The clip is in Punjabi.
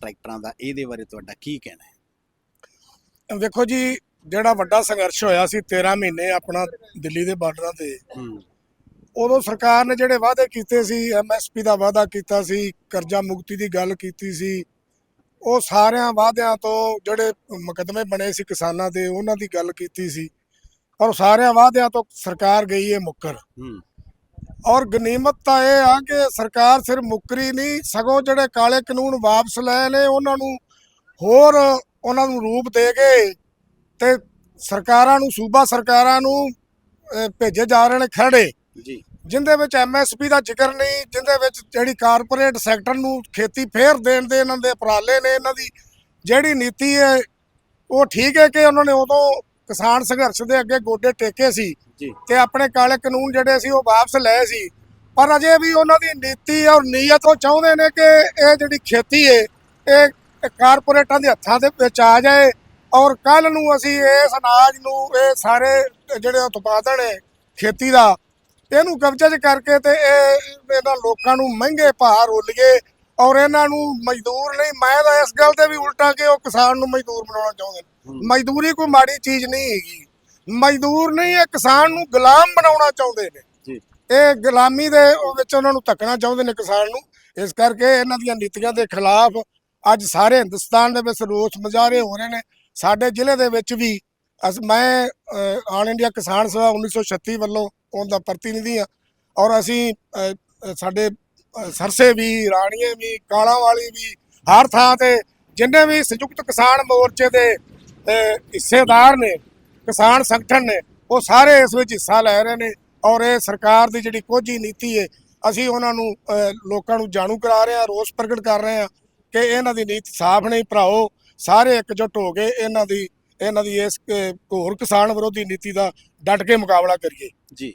ਟਰੈਕਟਰਾਂ ਦਾ ਇਹਦੇ ਬਾਰੇ ਤੁਹਾਡਾ ਕੀ ਕਹਿਣਾ ਹੈ? ਵੇਖੋ ਜੀ ਜਿਹੜਾ ਵੱਡਾ ਸੰਘਰਸ਼ ਹੋਇਆ ਸੀ 13 ਮਹੀਨੇ ਆਪਣਾ ਦਿੱਲੀ ਦੇ ਬਾਰਡਰਾਂ ਤੇ ਉਦੋਂ ਸਰਕਾਰ ਨੇ ਜਿਹੜੇ ਵਾਅਦੇ ਕੀਤੇ ਸੀ ਐਮਐਸਪੀ ਦਾ ਵਾਅਦਾ ਕੀਤਾ ਸੀ ਕਰਜ਼ਾ ਮੁਕਤੀ ਦੀ ਗੱਲ ਕੀਤੀ ਸੀ ਉਹ ਸਾਰਿਆਂ ਵਾਅਦਿਆਂ ਤੋਂ ਜਿਹੜੇ ਮੁਕੱਦਮੇ ਬਣੇ ਸੀ ਕਿਸਾਨਾਂ ਦੇ ਉਹਨਾਂ ਦੀ ਗੱਲ ਕੀਤੀ ਸੀ ਪਰ ਸਾਰਿਆਂ ਵਾਅਦਿਆਂ ਤੋਂ ਸਰਕਾਰ ਗਈ ਹੈ ਮੁੱਕਰ। ਹੂੰ। ਔਰ ਗਨੀਮਤ ਤਾਂ ਇਹ ਆ ਕਿ ਸਰਕਾਰ ਸਿਰ ਮੁੱਕਰੀ ਨਹੀਂ ਸਗੋਂ ਜਿਹੜੇ ਕਾਲੇ ਕਾਨੂੰਨ ਵਾਪਸ ਲਏ ਨੇ ਉਹਨਾਂ ਨੂੰ ਹੋਰ ਉਹਨਾਂ ਨੂੰ ਰੂਪ ਦੇ ਕੇ ਤੇ ਸਰਕਾਰਾਂ ਨੂੰ ਸੂਬਾ ਸਰਕਾਰਾਂ ਨੂੰ ਭੇਜੇ ਜਾ ਰਹੇ ਨੇ ਖਰੜੇ। ਜੀ। ਜਿੰਦੇ ਵਿੱਚ ਐਮਐਸਪੀ ਦਾ ਜ਼ਿਕਰ ਨਹੀਂ ਜਿੰਦੇ ਵਿੱਚ ਜਿਹੜੀ ਕਾਰਪੋਰੇਟ ਸੈਕਟਰ ਨੂੰ ਖੇਤੀ ਫੇਰ ਦੇਣ ਦੇ ਇਹਨਾਂ ਦੇ ਉਪਰਾਲੇ ਨੇ ਇਹਨਾਂ ਦੀ ਜਿਹੜੀ ਨੀਤੀ ਹੈ ਉਹ ਠੀਕ ਹੈ ਕਿ ਉਹਨਾਂ ਨੇ ਉਦੋਂ ਕਿਸਾਨ ਸੰਘਰਸ਼ ਦੇ ਅੱਗੇ ਗੋਡੇ ਟੇਕੇ ਸੀ ਤੇ ਆਪਣੇ ਕਾਲੇ ਕਾਨੂੰਨ ਜਿਹੜੇ ਸੀ ਉਹ ਵਾਪਸ ਲਏ ਸੀ। ਪਰ ਅਜੇ ਵੀ ਉਹਨਾਂ ਦੀ ਨੀਤੀ ਔਰ ਨੀਅਤ ਉਹ ਚਾਹੁੰਦੇ ਨੇ ਕਿ ਇਹ ਜਿਹੜੀ ਖੇਤੀ ਹੈ ਇਹ ਕਾਰਪੋਰੇਟਾਂ ਦੇ ਹੱਥਾਂ ਦੇ ਵਿੱਚ ਆ ਜਾਏ ਔਰ ਕੱਲ ਨੂੰ ਅਸੀਂ ਇਸ ਅਨਾਜ ਨੂੰ ਇਹ ਸਾਰੇ ਜਿਹੜੇ ਉਤਪਾਦਨ ਹੈ ਖੇਤੀ ਦਾ ਇਹਨੂੰ ਕਬਜ਼ੇ 'ਚ ਕਰਕੇ ਤੇ ਇਹ ਇਹਨਾਂ ਲੋਕਾਂ ਨੂੰ ਮਹਿੰਗੇ ਭਾਅ ਰੋਲੀਏ ਔਰ ਇਹਨਾਂ ਨੂੰ ਮਜ਼ਦੂਰ ਨਹੀਂ ਮੈਂ ਤਾਂ ਇਸ ਗੱਲ ਤੇ ਵੀ ਉਲਟਾ ਕਿ ਉਹ ਕਿਸਾਨ ਨੂੰ ਮਜ਼ਦੂਰ ਬਣਾਉਣਾ ਚਾਹੁੰਦੇ ਨੇ। ਮਜ਼ਦੂਰੀ ਕੋਈ ਮਾੜੀ ਚੀਜ਼ ਨਹੀਂ ਹੈਗੀ। ਮਜ਼ਦੂਰ ਨਹੀਂ ਇਹ ਕਿਸਾਨ ਨੂੰ ਗੁਲਾਮ ਬਣਾਉਣਾ ਚਾਹੁੰਦੇ ਨੇ। ਜੀ। ਇਹ ਗੁਲਾਮੀ ਦੇ ਉਹ ਵਿੱਚ ਉਹਨਾਂ ਨੂੰ ਧੱਕਣਾ ਚਾਹੁੰਦੇ ਨੇ ਕਿਸਾਨ ਨੂੰ। ਇਸ ਕਰਕੇ ਇਹਨਾਂ ਦੀਆਂ ਨੀਤੀਆਂ ਦੇ ਖਿਲਾਫ ਅੱਜ ਸਾਰੇ ਹਿੰਦੁਸਤਾਨ ਦੇ ਵਿੱਚ ਰੋਸ ਮੁਜ਼ਾਹਰੇ ਹੋ ਰਹੇ ਨੇ। ਸਾਡੇ ਜ਼ਿਲ੍ਹੇ ਦੇ ਵਿੱਚ ਵੀ ਅਸ ਮੈਂ ਆਲ ਇੰਡੀਆ ਕਿਸਾਨ ਸਭਾ 1936 ਵੱਲੋਂ ਉਹਦਾ ਪ੍ਰਤੀਨਿਧੀ ਹਾਂ। ਔਰ ਅਸੀਂ ਸਾਡੇ ਸਰਸੇ ਵੀ ਰਾਣੀਏ ਵੀ ਕਾਲਾਂ ਵਾਲੀ ਵੀ ਹਰ ਥਾਂ ਤੇ ਜਿੰਨੇ ਵੀ ਸੰਯੁਕਤ ਕਿਸਾਨ ਮੋਰਚੇ ਦੇ ਹਿੱਸੇਦਾਰ ਨੇ ਕਿਸਾਨ ਸੰਗਠਨ ਨੇ ਉਹ ਸਾਰੇ ਇਸ ਵਿੱਚ ਹਿੱਸਾ ਲੈ ਰਹੇ ਨੇ ਔਰ ਇਹ ਸਰਕਾਰ ਦੀ ਜਿਹੜੀ ਕੋਝੀ ਨੀਤੀ ਹੈ ਅਸੀਂ ਉਹਨਾਂ ਨੂੰ ਲੋਕਾਂ ਨੂੰ ਜਾਣੂ ਕਰਾ ਰਹੇ ਹਾਂ ਰੋਸ ਪ੍ਰਗਟ ਕਰ ਰਹੇ ਹਾਂ ਕਿ ਇਹਨਾਂ ਦੀ ਨੀਤੀ ਸਾਫ਼ ਨਹੀਂ ਭਰਾਓ ਸਾਰੇ ਇਕਜੁੱਟ ਹੋ ਕੇ ਇਹਨਾਂ ਦੀ ਇਹਨਾਂ ਦੀ ਇਸ ਅਹ, ਘੋਰ ਕਿਸਾਨ ਵਿਰੋਧੀ ਨੀਤੀ ਦਾ ਡਟ ਕੇ ਮੁਕਾਬਲਾ ਕਰੀਏ। ਜੀ।